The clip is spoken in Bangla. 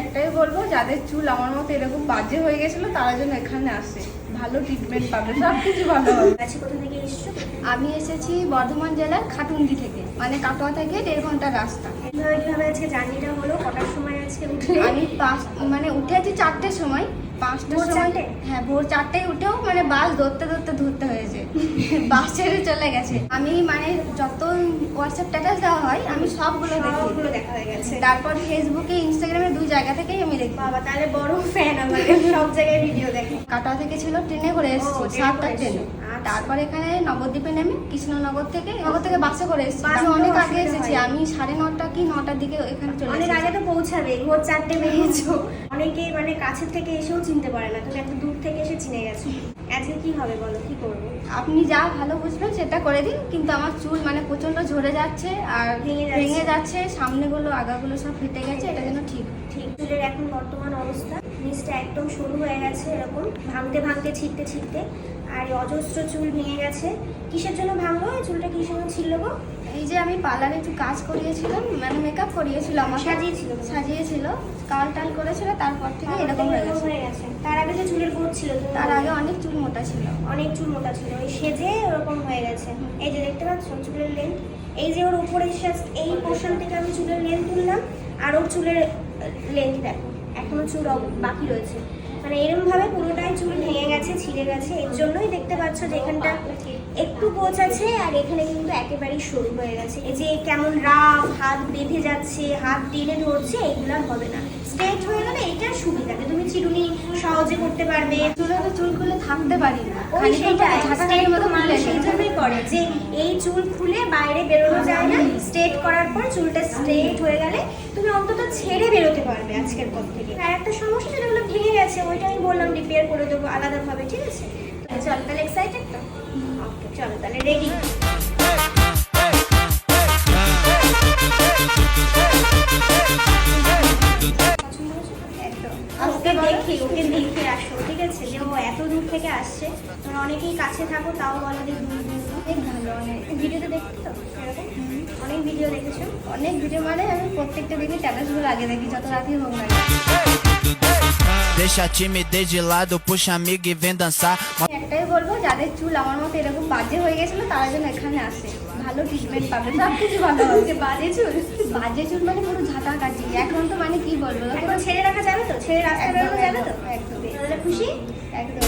একটাই বলব যাদের চুল আমার মতো এরকম বাজে হয়ে গেছিল তারা যেন এখানে আসে। ভালো ট্রিটমেন্ট পাবে সব কিছু ভালো হবে। আচ্ছা কোথা থেকে এসছো? আমি এসেছি বর্ধমান জেলার খাটুন্দি থেকে মানে কাটোয়া থেকে দেড় ঘণ্টার রাস্তা। কীভাবে আজকে জার্নিটা হলো? কটার সময় আজকে উঠলে? আমি পাঁচ মানে উঠেছি চারটের সময় পাঁচটার সময়। হ্যাঁ ভোর চারটেয় উঠেও মানে বাস ধরতে ধরতে ধরতে হয়েছে। বাস ছেড়ে চলে গেছে। আমি মানে যত হোয়াটসঅ্যাপ স্ট্যাটাস দেওয়া হয় আমি সবগুলো দেখি। সবগুলো দেখা হয়ে গেছে। তারপর ফেসবুকে ইনস্টাগ্রামে দুই জায়গা থেকেই আমি দেখি। বাবা তাহলে বড় ফ্যান আমাদের। সব জায়গায় ভিডিও দেখে। কাটোয়া থেকে ছিল ট্রেনে করে এসেছি সাতটা ট্রেনে আচ্ছা। তারপর এখানে নবদ্বীপে নেমে কৃষ্ণনগর থেকে নগর থেকে বাসে করে এসেছি। আমি অনেক আগে এসেছি। আমি সাড়ে নটা কি নটার দিকে এখানে চলে অনেক আগে তো পৌঁছাবে ভোর চারটে বেরিয়েছো অনেকে মানে কাছের থেকে এসেও চিনতে পারে না তুমি এত দূর থেকে এসে চিনে গেছো। আজকে কি হবে বলো কি করব? আপনি যা ভালো বুঝবেন সেটা করে দিন কিন্তু আমার চুল মানে প্রচণ্ড ঝরে যাচ্ছে আর ভেঙে যাচ্ছে। ভেঙে যাচ্ছে। সামনেগুলো আগাগুলো সব ফেটে গেছে এটা যেন ঠিক। ঠিক চুলের এখন বর্তমান অবস্থা। নিচটা একদম সরু হয়ে গেছে এরকম ভাঙতে ভাঙতে ছিটতে ছিটতে। আর অজস্র চুল ভেঙে গেছে। কিসের জন্য ভাঙলো? চুলটা কিসের জন্য ছিল গো? এই যে আমি পার্লারে একটু কাজ করিয়েছিলাম মানে মেকআপ করিয়েছিল আমার সাজিয়েছিল। সাজিয়েছিল কাল টাল করেছিল তারপর থেকে এরকম হয়ে গেছে। তার আগে যে চুলের গ্রোথ ছিল। তার আগে অনেক চুল মোটা ছিল। অনেক চুল মোটা ছিল। ওই সেজে ওরকম হয়ে গেছে। এই যে দেখতে পাচ্ছ চুলের লেন্থ এই যে ওর উপরে এই পোর্শন থেকে আমি চুলের লেন্থ তুললাম আর ওর চুলের লেন্থ দেখো এখনও চুল বাকি রয়েছে। মানে এরকম ভাবে পুরোটাই চুল ভেঙে গেছে ছিঁড়ে গেছে। এর জন্যই দেখতে পাচ্ছ যে এখানটা একটু গোছ আছে আর এখানে কিন্তু একেবারেই সরু হয়ে গেছে। এই যে কেমন রাফ হাত বেঁধে যাচ্ছে হাত টেনে ধরছে এগুলো হবে না। স্ট্রেট হয়ে গেলে এটা সুবিধা। চিরুনি সহজে করতে পারবে। চুলে তো চুল খুলে থাকতে পারি না। ওই straight খানির মতো তো মানুষ সেই জন্যই করে যে এই চুল খুলে বাইরে বেরোনো যায় না। স্ট্রেট করার পর চুলটা স্ট্রেট হয়ে গেলে তুমি অন্তত ছেড়ে বেরোতে পারবে আজকের পর থেকে। আর একটা সমস্যা যেটা হলো ভেঙে গেছে ওইটা আমি বললাম রিপেয়ার করে দেবো আলাদাভাবে ঠিক আছে? চল তাহলে এক্সাইটেড তো? ওকে চলো তাহলে রেডি দেখি ওকে দেখে আসো ঠিক আছে? যে ও এত দূর থেকে আসছে তোমরা অনেকেই কাছে থাকো তাও বলো যে দূর দূর। অনেক ভালো অনেক ভিডিওতে দেখতে তো? এরকম? অনেক ভিডিও দেখেছ। অনেক ভিডিও মানে আমি প্রত্যেকটা দিনই স্ট্যাটাসগুলো আগে দেখি যত রাতই হোক না Deixa a timidez de lado, puxa amigo e vem dançar. আমি একটাই বলব যাদের চুল আমার মতো এরকম বাজে হয়ে গেছিল তারা যেন এখানে আসে। ভালো ট্রিটমেন্ট পাবে। সব কিছু ভালো হবে। বাজে চুল। বাজে চুল মানে পুরো ঝাঁটা কাটি। এখন তো মানে কি বলব? ছেড়ে রাখা যাবে তো? ছেড়ে রাখা যাবে তো? একদম। খুশি? একদম।